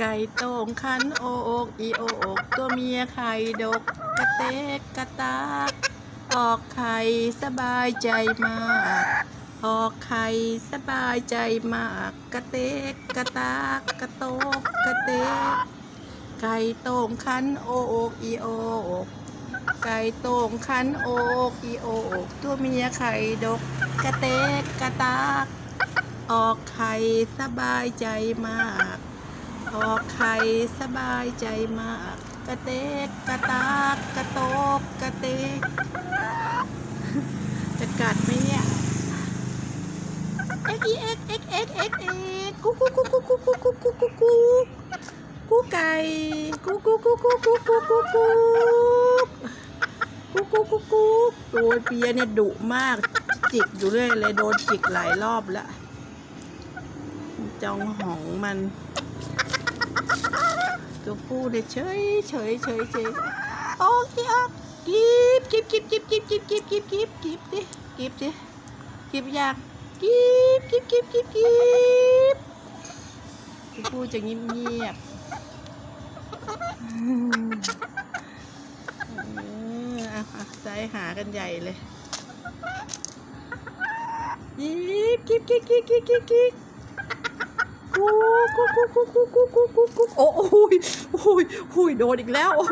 ไก่โต้งคันโอกอีโอกตัวเมียไข่ดกกระเตกกระตากออกไข่สบายใจมาก ออกไข่สบายใจมาก กระเตกกระตากกระโตกกระเตกไก่โต้งคันโอกอีโอกไก่โต้งคันโอกอีโอกตัวเมียไข่ดกกระเตกกระตาก ออกไข่สบายใจมาก ออกไข่สบายใจมาก กระเตกกระตากกระโตกกระเตก จะกัดไหมเนี่ย เอ็กเอ็กเอ็กเอ็กเอ็กเอ็กกุ๊กกุ๊กกุ๊กกุ๊กกุ๊กกุ๊กกุ๊กกุ๊กกุ๊กกุ๊กไก่กุ๊กกุ๊กกุ๊กกุ๊กกุ๊กกุ๊กกุ๊กกุ๊กกุ๊กกุ๊กกุ๊กกุ๊กโอ้ยเปียเนี่ยดุมาก จิกอยู่เรื่อยเลยโดนจิกหลายรอบแล้วจองหองมัน ตัวผู้เนี่ยเฉยเฉยเฉยเฉยโอ้ยอะกิบกิบกิบกิบกิบกิบกิบกิบกิบกิบดิกิบดิกิบยากกิบกิบกิบกิบกิบตัวผู้จะเงียบเงียบอืมเอออะอะใจหากันใหญ่เลยกิบกิบกิบกิบกิบกิบ โอ้โหโอ้โหโอ้โหโดนอีกแล้ว